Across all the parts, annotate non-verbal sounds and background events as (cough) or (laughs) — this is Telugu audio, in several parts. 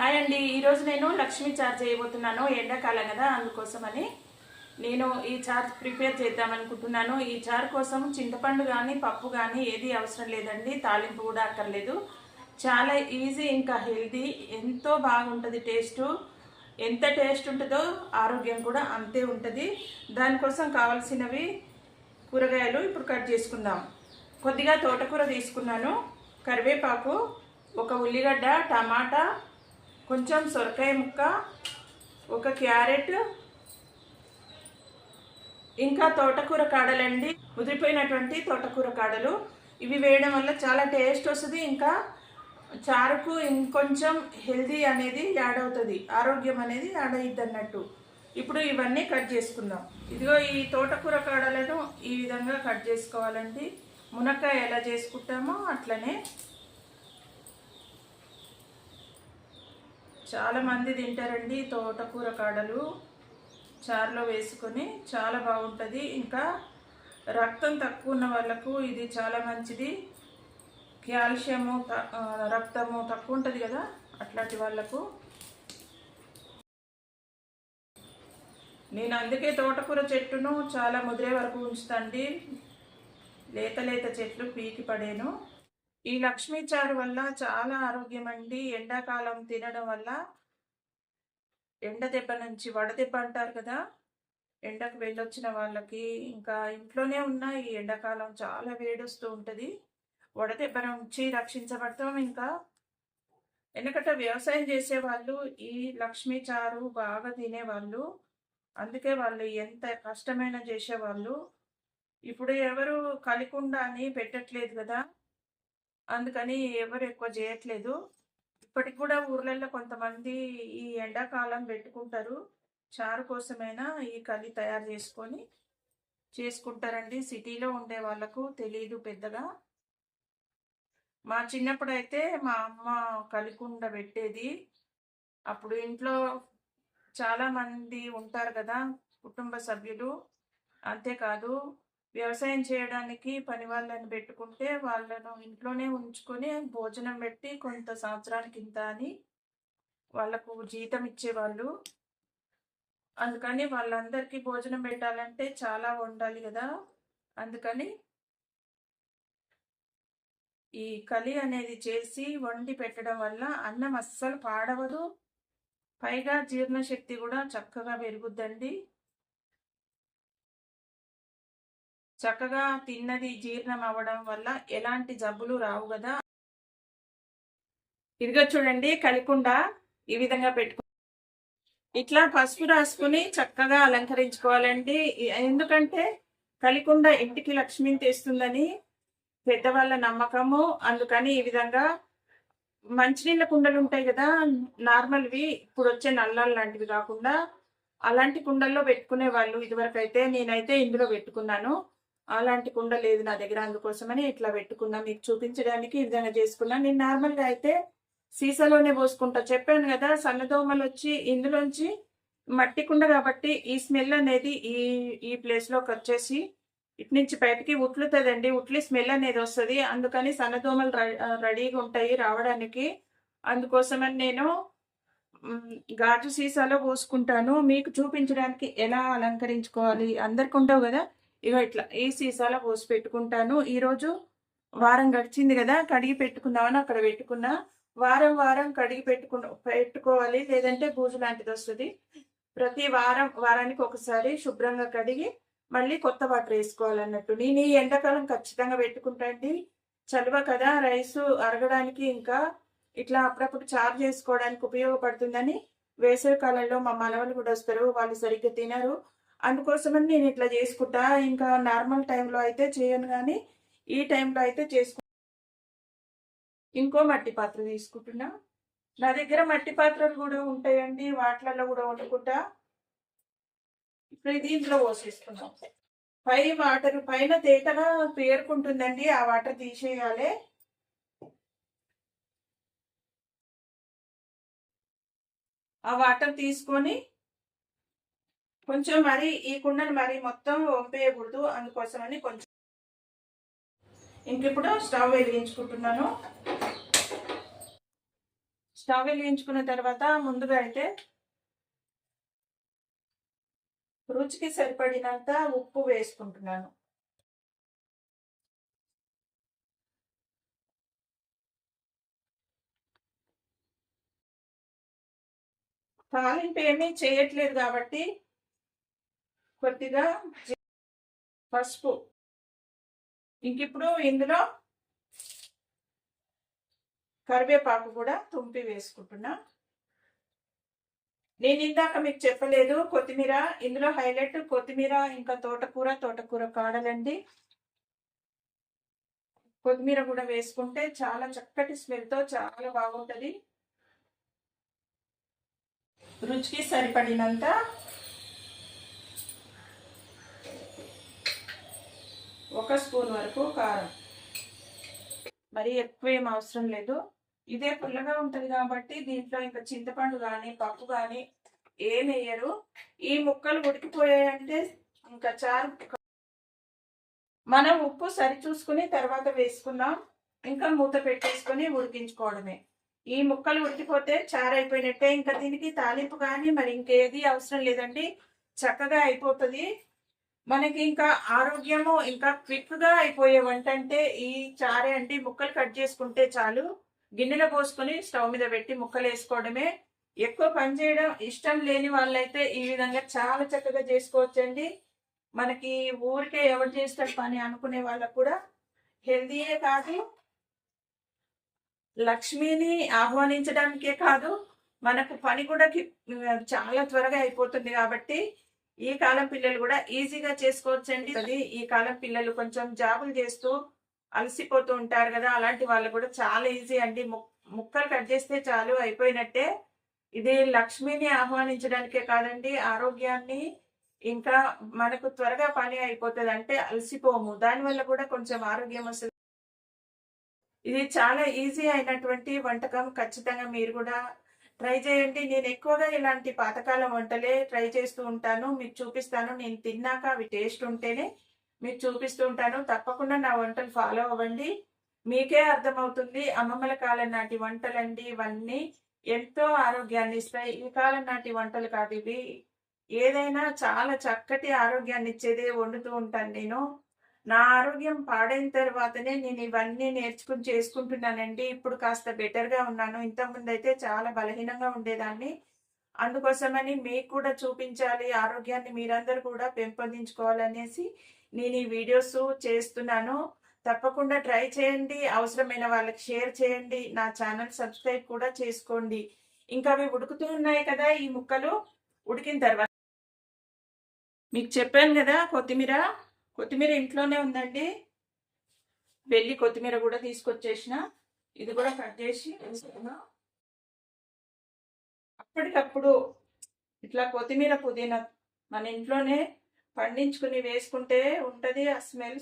హాయ్ అండి. ఈరోజు నేను లక్ష్మీ చార్ చేయబోతున్నాను. ఎండాకాలం కదా అందుకోసమని నేను ఈ చార్ ప్రిపేర్ చేద్దాం అనుకుంటున్నాను. ఈ చార్ కోసం చింతపండు కానీ పప్పు కానీ ఏది అవసరం లేదండి. తాలింపు కూడా అక్కర్లేదు. చాలా ఈజీ ఇంకా హెల్దీ ఎంతో బాగుంటుంది టేస్టు. ఎంత టేస్ట్ ఉంటుందో ఆరోగ్యం కూడా అంతే ఉంటుంది. దానికోసం కావాల్సినవి కూరగాయలు ఇప్పుడు కట్ చేసుకుందాం. కొద్దిగా తోటకూర తీసుకున్నాను. కరివేపాకు ఒక ఉల్లిగడ్డ టమాటా కొంచెం సొరకాయ ముక్క ఒక క్యారెట్ ఇంకా తోటకూర కాడలండి. ముదిరిపోయినటువంటి తోటకూర కాడలు. ఇవి వేయడం వల్ల చాలా టేస్ట్ వస్తుంది ఇంకా చారుకు ఇంకొంచెం హెల్దీ అనేది యాడ్ అవుతుంది. ఆరోగ్యం అనేది యాడ్ అయ్యిద్ది అన్నట్టు ఇప్పుడు ఇవన్నీ కట్ చేసుకుందాం. ఇదిగో ఈ తోటకూర కాడలను ఈ విధంగా కట్ చేసుకోవాలండి. మునక్కాయ ఎలా చేసుకుంటామో అట్లనే చాలామంది తింటారండి తోటకూర కాడలు. చారులో వేసుకొని చాలా బాగుంటుంది. ఇంకా రక్తం తక్కువ ఉన్న వాళ్ళకు ఇది చాలా మంచిది. కాల్షియము త- రక్తము తక్కువ ఉంటుంది కదా అట్లాంటి వాళ్ళకు. నేను అందుకే తోటకూర చెట్టును చాలా ముదిరే వరకు ఉంచుతాండి. లేత లేత చెట్లు పీకి పడేను. ఈ లక్ష్మీ చారు వల్ల చాలా ఆరోగ్యం అండి ఎండాకాలం తినడం వల్ల ఎండ దెబ్బ నుంచి వడదెబ్బ అంటారు కదా ఎండకు వెళ్ళొచ్చిన వాళ్ళకి ఇంకా ఇంట్లోనే ఉన్న ఈ ఎండాకాలం చాలా వేడొస్తూ ఉంటుంది. వడదెబ్బ నుంచి రక్షించబడతాం ఇంకా. ఎందుకంటే వ్యవసాయం చేసేవాళ్ళు ఈ లక్ష్మీ చారు బాగా తినేవాళ్ళు. అందుకే వాళ్ళు ఎంత కష్టమైన చేసేవాళ్ళు. ఇప్పుడు ఎవరు కలికుండా అని పెట్టట్లేదు కదా. అందుకని ఎవరు ఎక్కువ చేయట్లేదు. ఇప్పటికి కూడా ఊర్లలో కొంతమంది ఈ ఎండాకాలం పెట్టుకుంటారు. చారు కోసమైనా ఈ కలి తయారు చేసుకొని చేసుకుంటారండి. సిటీలో ఉండే వాళ్ళకు తెలియదు పెద్దగా. మా చిన్నప్పుడు అయితే మా అమ్మ కలికుండ పెట్టేది. అప్పుడు ఇంట్లో చాలామంది ఉంటారు కదా కుటుంబ సభ్యులు. అంతేకాదు వ్యవసాయం చేయడానికి పని వాళ్ళని పెట్టుకుంటే వాళ్ళను ఇంట్లోనే ఉంచుకొని భోజనం పెట్టి కొంత సంవత్సరానికి ఇంత అని వాళ్ళకు జీతం ఇచ్చేవాళ్ళు. అందుకని వాళ్ళందరికీ భోజనం పెట్టాలంటే చాలా వండాలి కదా. అందుకని ఈ కలి అనేది చేసి వండి పెట్టడం వల్ల అన్నం అస్సలు పాడవదు. పైగా జీర్ణశక్తి కూడా చక్కగా పెరుగుద్దండి. చక్కగా తిన్నది జీర్ణం అవ్వడం వల్ల ఎలాంటి జబ్బులు రావు కదా. ఇదిగో చూడండి కలికుండా ఈ విధంగా పెట్టుకో. ఇట్లా పసుపు రాసుకుని చక్కగా అలంకరించుకోవాలండి. ఎందుకంటే కలికుండ ఇంటికి లక్ష్మిని తెస్తుందని పెద్దవాళ్ళ నమ్మకము. అందుకని ఈ విధంగా మంచినీళ్ళ కుండలు ఉంటాయి కదా నార్మల్వి ఇప్పుడు వచ్చే నల్లాలు లాంటివి కాకుండా అలాంటి కుండల్లో పెట్టుకునే వాళ్ళు ఇదివరకు అయితే నేనైతే ఇందులో పెట్టుకున్నాను. అలాంటి కుండ లేదు నా దగ్గర అందుకోసమని ఇట్లా పెట్టుకున్నా. మీకు చూపించడానికి ఈ విధంగా చేసుకున్నా. నేను నార్మల్గా అయితే సీసాలోనే పోసుకుంటా. చెప్పాను కదా సన్నదోమలు వచ్చి ఇందులోంచి మట్టి కుండ కాబట్టి ఈ స్మెల్ అనేది ఈ ఈ ప్లేస్లోకి వచ్చేసి ఇటు నుంచి బయటికి ఉట్లుతుందండి. ఉట్లి స్మెల్ అనేది వస్తుంది. అందుకని సన్నదోమలు రెడీగా ఉంటాయి రావడానికి. అందుకోసమని నేను గాజు సీసాలో పోసుకుంటాను. మీకు చూపించడానికి ఎలా అలంకరించుకోవాలి? అందరికి ఉండవు కదా? ఇక ఇట్లా ఈ సీసాలో పోసి పెట్టుకుంటాను. ఈరోజు వారం గడిచింది కదా కడిగి పెట్టుకుందామని అక్కడ పెట్టుకున్నా. వారం వారం కడిగి పెట్టుకు పెట్టుకోవాలి లేదంటే బూజు లాంటిది వస్తుంది. ప్రతి వారం వారానికి ఒకసారి శుభ్రంగా కడిగి మళ్ళీ కొత్త వాటర్ వేసుకోవాలన్నట్టు. నేను ఈ ఎండాకాలం ఖచ్చితంగా పెట్టుకుంటాండి చలువ కదా రైస్ అరగడానికి ఇంకా ఇట్లా అప్పుడప్పుడు చారు చేసుకోవడానికి ఉపయోగపడుతుందని వేసవి కాలంలో మా మనవలు కూడా వస్తారు వాళ్ళు సరిగ్గా తినరు. అందుకోసమని నేను ఇట్లా చేసుకుంటా. ఇంకా నార్మల్ టైంలో అయితే చేయను కానీ ఈ టైంలో అయితే చేసుకు ఇంకో మట్టి పాత్ర తీసుకుంటున్నా. నా దగ్గర మట్టి పాత్రలు కూడా ఉంటాయండి వాటిలలో కూడా వండుకుంటా. ఇప్పుడు దీంట్లో పోసేసుకున్నాం పై వాటర్ పైన తేటగా పేరుకుంటుందండి ఆ వాటర్ తీసేయాలి. ఆ వాటర్ తీసుకొని కొంచెం మరి ఈ కుండను మరి మొత్తం వంపేయకూడదు. అందుకోసమని కొంచెం ఇంక ఇప్పుడు స్టవ్ వెలిగించుకుంటున్నాను. స్టవ్ వెలిగించుకున్న తర్వాత ముందుగా అయితే రుచికి సరిపడినంత ఉప్పు వేసుకుంటున్నాను. తాలింపు ఏమీ చేయట్లేదు కాబట్టి కొద్దిగా పసుపు. ఇంక ఇప్పుడు ఇందులో కరివేపాకు కూడా తుంపి వేసుకుంటున్నా. నేను ఇందాక మీకు చెప్పలేదు కొత్తిమీర. ఇందులో హైలైట్ కొత్తిమీర ఇంకా తోటకూర తోటకూర కాడలండి. కొత్తిమీర కూడా వేసుకుంటే చాలా చక్కటి స్మెల్తో చాలా బాగుంటుంది. రుచికి సరిపడినంత ఒక స్పూన్ వరకు కారం. మరి ఎక్కువ ఏం అవసరం లేదు. ఇదే పుల్లగా ఉంటుంది కాబట్టి దీంట్లో ఇంకా చింతపండు కానీ పప్పు కానీ ఏం వేయరు. ఈ ముక్కలు ఉడికిపోయాయంటే ఇంకా చారు. మనం ఉప్పు సరి చూసుకుని తర్వాత వేసుకుందాం. ఇంకా మూత పెట్టేసుకొని ఉడికించుకోవడమే. ఈ ముక్కలు ఉడికిపోతే చారు అయిపోయినట్టే ఇంకా దీనికి తాలింపు కానీ మరి ఇంకేది అవసరం లేదండి. చక్కగా అయిపోతుంది. మనకి ఇంకా ఆరోగ్యము ఇంకా క్విక్గా అయిపోయే వంట అంటే ఈ చారే అండి. ముక్కలు కట్ చేసుకుంటే చాలు. గిన్నెలో పోసుకొని స్టవ్ మీద పెట్టి ముక్కలు వేసుకోవడమే. ఎక్కువ పని చేయడం ఇష్టం లేని వాళ్ళైతే ఈ విధంగా చాలా చక్కగా చేసుకోవచ్చండి. మనకి ఊరికే ఎవరు చేస్తారు పని అనుకునే వాళ్ళకు కూడా హెల్దీయే కాదు. లక్ష్మిని ఆహ్వానించడానికే కాదు. మనకు పని కూడా చాలా త్వరగా అయిపోతుంది కాబట్టి ఈ కాలం పిల్లలు కూడా ఈజీగా చేసుకోవచ్చండి. అది ఈ కాలం పిల్లలు కొంచెం జాబులు చేస్తూ అలసిపోతూ ఉంటారు కదా అలాంటి వాళ్ళు కూడా చాలా ఈజీ అండి. ముక్కలు కట్ చేస్తే చాలు అయిపోయినట్టే. ఇది లక్ష్మిని ఆహ్వానించడానికే కాదండి ఆరోగ్యాన్ని ఇంకా మనకు త్వరగా పని అయిపోతుంది. అంటే అలసిపోము దానివల్ల కూడా కొంచెం ఆరోగ్యం వస్తుంది. ఇది చాలా ఈజీ అయినటువంటి వంటకం. ఖచ్చితంగా మీరు కూడా ట్రై చేయండి. నేను ఎక్కువగా ఇలాంటి పాతకాలం వంటలే ట్రై చేస్తూ ఉంటాను. మీకు చూపిస్తాను. నేను తిన్నాక అవి టేస్ట్ ఉంటేనే మీకు చూపిస్తూ ఉంటాను. తప్పకుండా నా వంటలు ఫాలో అవ్వండి. మీకే అర్థమవుతుంది. అమ్మమ్మల కాలం నాటి వంటలండి ఇవన్నీ. ఎంతో ఆరోగ్యాన్ని ఇస్తాయి. ఈ కాలం నాటి వంటలు కాదు ఇవి. ఏదైనా చాలా చక్కటి ఆరోగ్యాన్ని ఇచ్చేదే వండుతూ ఉంటాను నేను. నా ఆరోగ్యం పాడైన తర్వాతనే నేను ఇవన్నీ నేర్చుకుని చేసుకుంటున్నానండి. ఇప్పుడు కాస్త బెటర్గా ఉన్నాను. ఇంతకుముందు అయితే చాలా బలహీనంగా ఉండేదాన్ని. అందుకోసమని మీకు కూడా చూపించాలి ఆరోగ్యాన్ని మీరందరూ కూడా పెంపొందించుకోవాలనేసి నేను ఈ వీడియోస్ చేస్తున్నాను. తప్పకుండా ట్రై చేయండి. అవసరమైన వాళ్ళకి షేర్ చేయండి. నా ఛానల్ సబ్స్క్రైబ్ కూడా చేసుకోండి. ఇంకా అవి ఉడుకుతూ ఉన్నాయి కదా ఈ ముక్కలు. ఉడికిన తర్వాత మీకు చెప్పాను కదా కొత్తిమీర. కొత్తిమీర ఇంట్లోనే ఉందండి. వెళ్ళి కొత్తిమీర కూడా తీసుకొచ్చేసిన. ఇది కూడా కట్ చేసి అప్పటికప్పుడు ఇట్లా కొత్తిమీర పుదీనా మన ఇంట్లోనే పండించుకుని వేసుకుంటే ఉంటది ఆ స్మెల్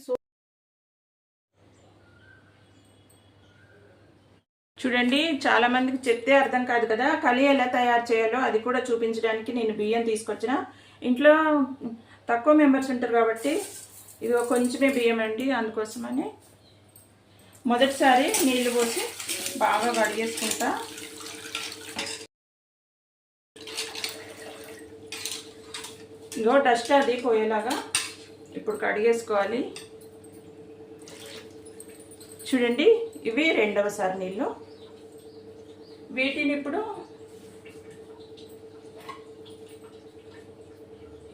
చూడండి చాలా మందికి చెప్తే అర్థం కాదు కదా కలి ఎలా తయారు చేయాలో అది కూడా చూపించడానికి నేను బియ్యం తీసుకొచ్చిన. ఇంట్లో తక్కువ మెంబర్స్ ఉంటారు కాబట్టి ఇది ఒక కొంచెమే బియ్యం అండి అందుకోసమని. మొదటిసారి నీళ్ళు పోసి బాగా కడిగేసుకుంటా. ఇగో డస్ట్ అది పోయేలాగా ఇప్పుడు కడిగేసుకోవాలి. చూడండి ఇవి రెండవసారి నీళ్ళు వీటిని ఇప్పుడు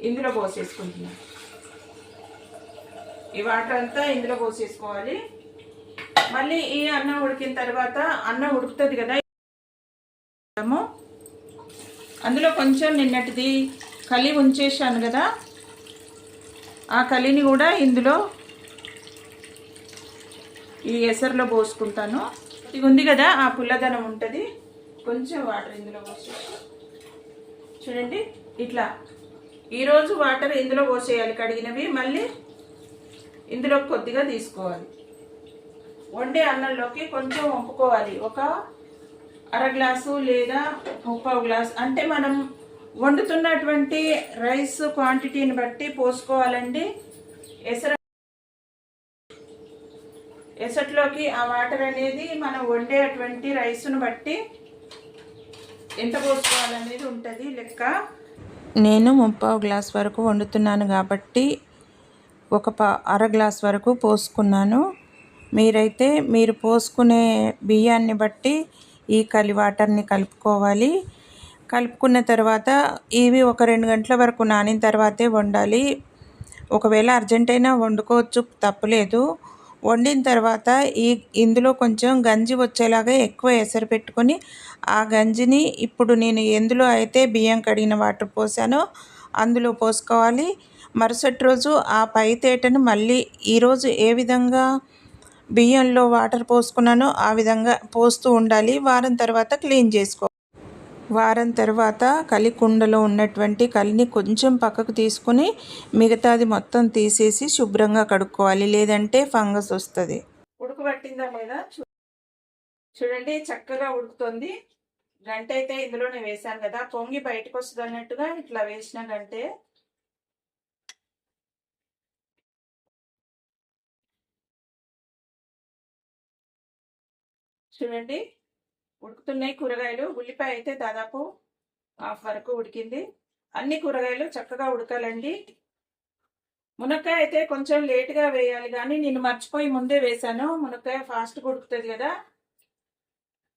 ఇందులో పోసేసుకుంటున్నాను ఈ వాటర్ అంతా ఇందులో పోసేసుకోవాలి. మళ్ళీ ఈ అన్నం ఉడికిన తర్వాత అన్నం ఉడుకుతుంది కదా అందులో కొంచెం నిన్నటిది కలి ఉంచేసాను కదా ఆ కలిని కూడా ఇందులో ఈ ఎసరులో పోసుకుంటాను. ఇది ఉంది కదా ఆ పుల్లదనం ఉంటుంది. కొంచెం వాటర్ ఇందులో పోసేసి చూడండి ఇట్లా. ఈరోజు వాటర్ ఇందులో పోసేయాలి కడిగినవి. మళ్ళీ ఇందులో కొద్దిగా తీసుకోవాలి. వండే అన్నంలోకి కొంచెం వంపుకోవాలి ఒక అర గ్లాసు లేదా ముప్పావు గ్లాస్. అంటే మనం వండుతున్నటువంటి రైస్ క్వాంటిటీని బట్టి పోసుకోవాలండి. ఎసర ఎసట్లోకి ఆ వాటర్ అనేది మనం వండేటువంటి రైస్ను బట్టి ఎంత పోసుకోవాలనేది ఉంటుంది లెక్క. నేను ముప్పావు గ్లాస్ వరకు వండుతున్నాను కాబట్టి ఒక పా అర గ్లాస్ వరకు పోసుకున్నాను. మీరైతే మీరు పోసుకునే బియ్యాన్ని బట్టి ఈ కలి వాటర్ని కలుపుకోవాలి. కలుపుకున్న తర్వాత ఇవి ఒక రెండు గంటల వరకు నానిన తర్వాతే వండాలి. ఒకవేళ అర్జెంటైనా వండుకోవచ్చు తప్పలేదు. వండిన తర్వాత ఈ ఇందులో కొంచెం గంజి వచ్చేలాగా ఎక్కువ ఎసరు పెట్టుకొని ఆ గంజిని ఇప్పుడు నేను ఎందులో అయితే బియ్యం కడిగిన వాటర్ పోసానో అందులో పోసుకోవాలి. మరుసటి రోజు ఆ పైతేటను మళ్ళీ ఈరోజు ఏ విధంగా బియ్యంలో వాటర్ పోసుకున్నానో ఆ విధంగా పోస్తూ ఉండాలి. వారం తర్వాత క్లీన్ చేసుకో. వారం తర్వాత కలి కుండలో ఉన్నటువంటి కలిని కొంచెం పక్కకు తీసుకుని మిగతాది మొత్తం తీసేసి శుభ్రంగా కడుక్కోవాలి. లేదంటే ఫంగస్ వస్తుంది. ఉడకబట్టిందా లేదా? చూ- చూడండి చక్కగా ఉడుకుతుంది. గంట అయితే ఇందులోనే వేశాను కదా. పొంగి బయటకు వస్తుంది అన్నట్టుగా ఇట్లా వేసిన గంటే చూడండి. ఉడుకుతున్నాయి కూరగాయలు. ఉల్లిపాయ అయితే దాదాపు హాఫ్ వరకు ఉడికింది. అన్ని కూరగాయలు చక్కగా ఉడకాలండి. మునక్కాయ అయితే కొంచెం లేట్గా వేయాలి కానీ నేను మర్చిపోయి ముందే వేసాను మునక్కాయ ఫాస్ట్గా ఉడుకుతుంది కదా.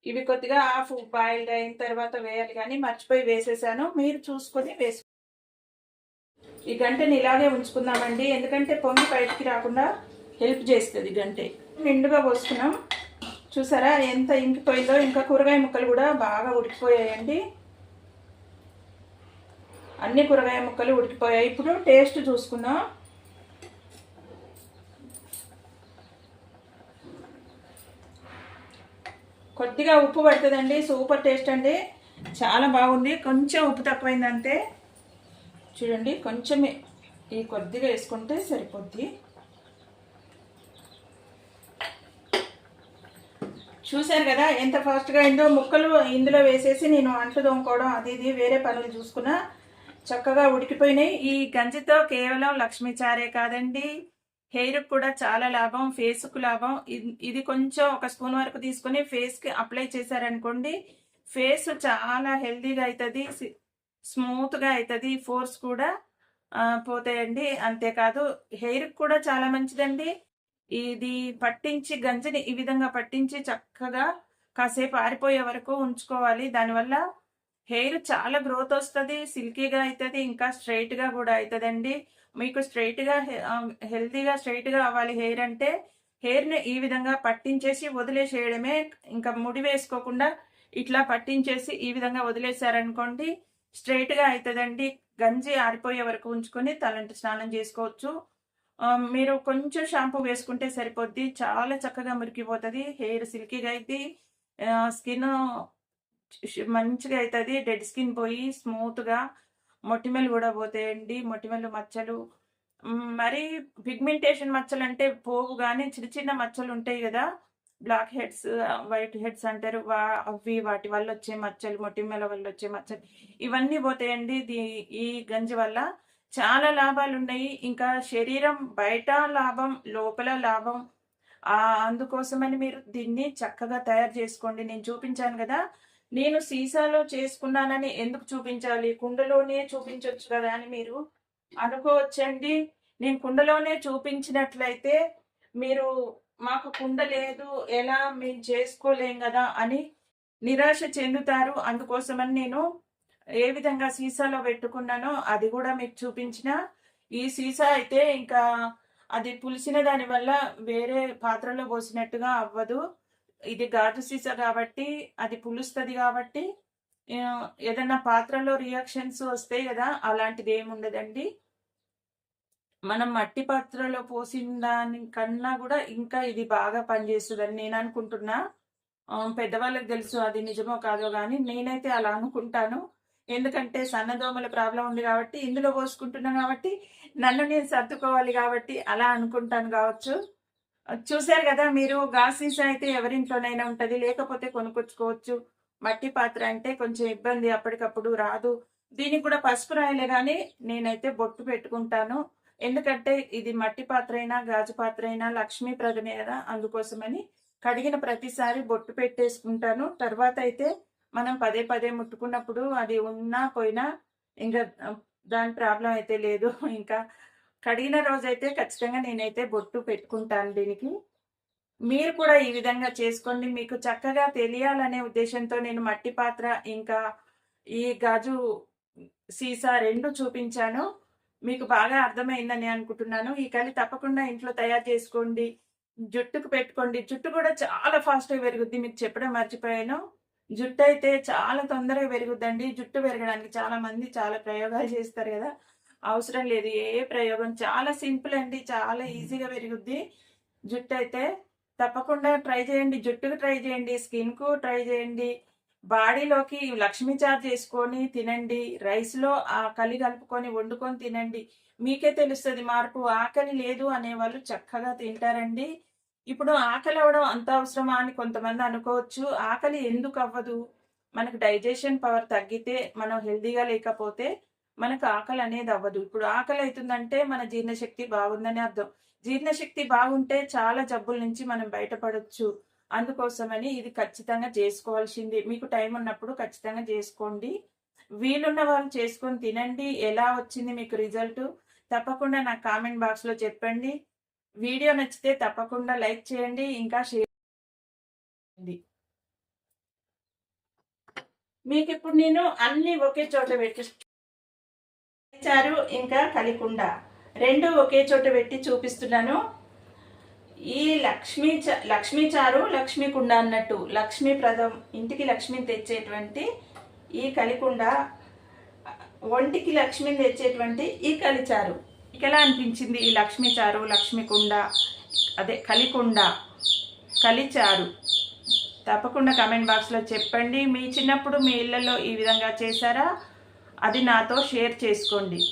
ఇవి కొద్దిగా హాఫ్ బాయిల్డ్ అయిన తర్వాత వేయాలి కానీ మర్చిపోయి వేసేసాను. మీరు చూసుకొని వేసు. ఈ గంటని ఇలాగే ఉంచుకుందామండి. ఎందుకంటే పొంగి బయటికి రాకుండా హెల్ప్ చేస్తుంది గంటే. నిండుగా పోసుకున్నాం చూసారా? ఎంత ఇంకిపోయిందో ఇంకా కూరగాయ ముక్కలు కూడా బాగా ఉడికిపోయాయండి. అన్ని కూరగాయ ముక్కలు ఉడికిపోయాయి. ఇప్పుడు టేస్ట్ చూసుకుందాం. కొద్దిగా ఉప్పు పడుతుందండి. సూపర్ టేస్ట్ అండి. చాలా బాగుంది. కొంచెం ఉప్పు తక్కువైంది అంతే చూడండి కొంచెమే ఈ కొద్దిగా వేసుకుంటే సరిపోద్ది. చూశారు కదా ఎంత ఫాస్ట్గా అయిందో ముక్కలు ఇందులో వేసేసి నేను అంట్లు తోముకోవడం అది ఇది వేరే పనులు చూసుకున్నా. చక్కగా ఉడికిపోయినాయి. ఈ గంజితో కేవలం లక్ష్మీ చారే కాదండి హెయిర్ కూడా చాలా లాభం ఫేస్కు లాభం. ఇది కొంచెం ఒక స్పూన్ వరకు తీసుకొని ఫేస్కి అప్లై చేశారనుకోండి ఫేస్ చాలా హెల్దీగా అవుతుంది స్మూత్గా అవుతుంది ఫోర్స్ కూడా పోతాయండి. అంతేకాదు హెయిర్కి కూడా చాలా మంచిదండి. ఇది పట్టించి గంజిని ఈ విధంగా పట్టించి చక్కగా కాసేపు ఆరిపోయే వరకు ఉంచుకోవాలి. దానివల్ల హెయిర్ చాలా గ్రోత్ వస్తుంది సిల్కీగా అవుతుంది ఇంకా స్ట్రైట్గా కూడా అవుతుందండి మీకు స్ట్రైట్గా హెల్తీగా స్ట్రైట్గా అవ్వాలి హెయిర్ అంటే హెయిర్ని ఈ విధంగా పట్టించేసి వదిలేసేయడమే. ఇంకా ముడి వేసుకోకుండా ఇట్లా పట్టించేసి ఈ విధంగా వదిలేసారనుకోండి స్ట్రైట్గా అవుతుందండి గంజి ఆరిపోయే వరకు ఉంచుకొని తలంటి స్నానం చేసుకోవచ్చు. మీరు కొంచెం షాంపూ వేసుకుంటే సరిపోద్ది. చాలా చక్కగా మురికిపోతుంది. హెయిర్ సిల్కీగా అయితే స్కిన్ మంచిగా అవుతుంది డెడ్ స్కిన్ పోయి స్మూత్గా మొటిమలు కూడా పోతాయండి. మొటిమలు మచ్చలు. మరి పిగ్మెంటేషన్ మచ్చలు అంటే పోవు కానీ చిన్న చిన్న మచ్చలు ఉంటాయి కదా. బ్లాక్ హెడ్స్ వైట్ హెడ్స్ అంటారు. వా అవి వాటి వల్ల వచ్చే మచ్చలు మొటిమల వల్ల వచ్చే మచ్చలు. ఇవన్నీ పోతాయండి. దీ- ఈ గంజి వల్ల చాలా లాభాలు ఉన్నాయి ఇంకా శరీరం బయట లాభం లోపల లాభం. అందుకోసమని మీరు దీన్ని చక్కగా తయారు చేసుకోండి. నేను చూపించాను కదా. నేను సీసాలో చేసుకున్నానని ఎందుకు చూపించాలి? కుండలోనే చూపించవచ్చు కదా అని మీరు అనుకోవచ్చండి. నేను కుండలోనే చూపించినట్లయితే మీరు మాకు కుండ లేదు ఎలా మేము చేసుకోలేం కదా అని నిరాశ చెందుతారు. అందుకోసమని నేను ఏ విధంగా సీసాలో పెట్టుకున్నానో అది కూడా మీకు చూపించిన. ఈ సీసా అయితే ఇంకా అది పులిసిన దాని వల్ల వేరే పాత్రలో పోసినట్టుగా అవ్వదు. ఇది గాజు సీసా కాబట్టి అది పులుస్తుంది కాబట్టి ఏదన్నా పాత్రలో రియాక్షన్స్ వస్తాయి కదా అలాంటిది ఏమి ఉండదండి. మనం మట్టి పాత్రలో పోసిన దానికన్నా కూడా ఇంకా ఇది బాగా పనిచేస్తుందని నేను అనుకుంటున్నా. పెద్దవాళ్ళకి తెలుసు అది నిజమో కాదో కానీ నేనైతే అలా అనుకుంటాను. ఎందుకంటే సన్నదోమల ప్రాబ్లం ఉంది కాబట్టి ఇందులో పోసుకుంటున్నా కాబట్టి నన్ను నేను సర్దుకోవాలి కాబట్టి అలా అనుకుంటాను కావచ్చు. చూశారు కదా మీరు గాస్ సీసా అయితే ఎవరింట్లోనైనా ఉంటుంది లేకపోతే కొనుక్కొచ్చుకోవచ్చు. మట్టి పాత్ర అంటే కొంచెం ఇబ్బంది అప్పటికప్పుడు రాదు. దీనికి కూడా పసుపు రాయలే కానీ నేనైతే బొట్టు పెట్టుకుంటాను. ఎందుకంటే ఇది మట్టి పాత్ర అయినా గాజు పాత్ర అయినా లక్ష్మీప్రదమే కదా అందుకోసమని కడిగిన ప్రతిసారి బొట్టు పెట్టేసుకుంటాను. తర్వాత అయితే మనం పదే పదే ముట్టుకున్నప్పుడు అది ఉన్నా పోయినా ఇంకా దాని ప్రాబ్లం అయితే లేదు. (laughs) ఇంకా కడిగిన రోజైతే ఖచ్చితంగా నేనైతే బొట్టు పెట్టుకుంటాను దీనికి. మీరు కూడా ఈ విధంగా చేసుకోండి. మీకు చక్కగా తెలియాలనే ఉద్దేశంతో నేను మట్టి పాత్ర ఇంకా ఈ గాజు సీసా రెండు చూపించాను. మీకు బాగా అర్థమైందని అనుకుంటున్నాను. ఈ కలి తప్పకుండా ఇంట్లో తయారు చేసుకోండి. జుట్టుకు పెట్టుకోండి. జుట్టు కూడా చాలా ఫాస్ట్గా పెరుగుద్ది. మీకు చెప్పడం మర్చిపోయాను. జుట్టు అయితే చాలా తొందరగా పెరుగుద్దండి. జుట్టు పెరగడానికి చాలా మంది చాలా ప్రయోగాలు చేస్తారు కదా. అవసరం లేదు ఏ ప్రయోగం. చాలా సింపుల్ అండి చాలా ఈజీగా పెరుగుద్ది. జుట్టు అయితే తప్పకుండా ట్రై చేయండి జుట్టుకు ట్రై చేయండి స్కిన్కు ట్రై చేయండి. బాడీలోకి లక్ష్మీ చార్జ్ చేసుకొని తినండి. రైస్లో ఆ కలి కలుపుకొని వండుకొని తినండి. మీకే తెలుస్తుంది మార్పు ఆకలి లేదు అనే వాళ్ళు చక్కగా తింటారండి. ఇప్పుడు ఆకలి అవ్వడం అంత అవసరమా అని కొంతమంది అనుకోవచ్చు. ఆకలి ఎందుకు అవ్వదు? మనకు డైజెషన్ పవర్ తగ్గితే మనం హెల్దీగా లేకపోతే మనకు ఆకలి అనేది అవ్వదు. ఇప్పుడు ఆకలి అవుతుందంటే మన జీర్ణశక్తి బాగుందని అర్థం. జీర్ణశక్తి బాగుంటే చాలా జబ్బుల నుంచి మనం బయటపడవచ్చు అందుకోసమని ఇది ఖచ్చితంగా చేసుకోవాల్సింది. మీకు టైం ఉన్నప్పుడు ఖచ్చితంగా చేసుకోండి. వీలున్న వాళ్ళు చేసుకొని తినండి. ఎలా వచ్చింది మీకు రిజల్ట్? తప్పకుండా నాకు కామెంట్ బాక్స్లో చెప్పండి. వీడియో నచ్చితే తప్పకుండా లైక్ చేయండి ఇంకా షేర్ చేయండి. మీకు ఇప్పుడు నేను అన్ని ఒకే చోట పెట్టి చారు ఇంకా కలికుండ రెండు ఒకే చోట పెట్టి చూపిస్తున్నాను. ఈ లక్ష్మీ చ- లక్ష్మీ చారు లక్ష్మీ కుండ అన్నట్టు లక్ష్మీ ప్రదం ఇంటికి లక్ష్మి తెచ్చేటువంటి ఈ కలికుండ ఒంటికి లక్ష్మి తెచ్చేటువంటి ఈ కలిచారు. ఎలా అనిపించింది ఈ లక్ష్మీ చారు లక్ష్మీ కుండ అదే కలికుండ కలిచారు. తప్పకుండా కమెంట్ బాక్స్లో చెప్పండి. మీ చిన్నప్పుడు మీ ఇళ్ళల్లో ఈ విధంగా చేశారా? అది నాతో షేర్ చేసుకోండి.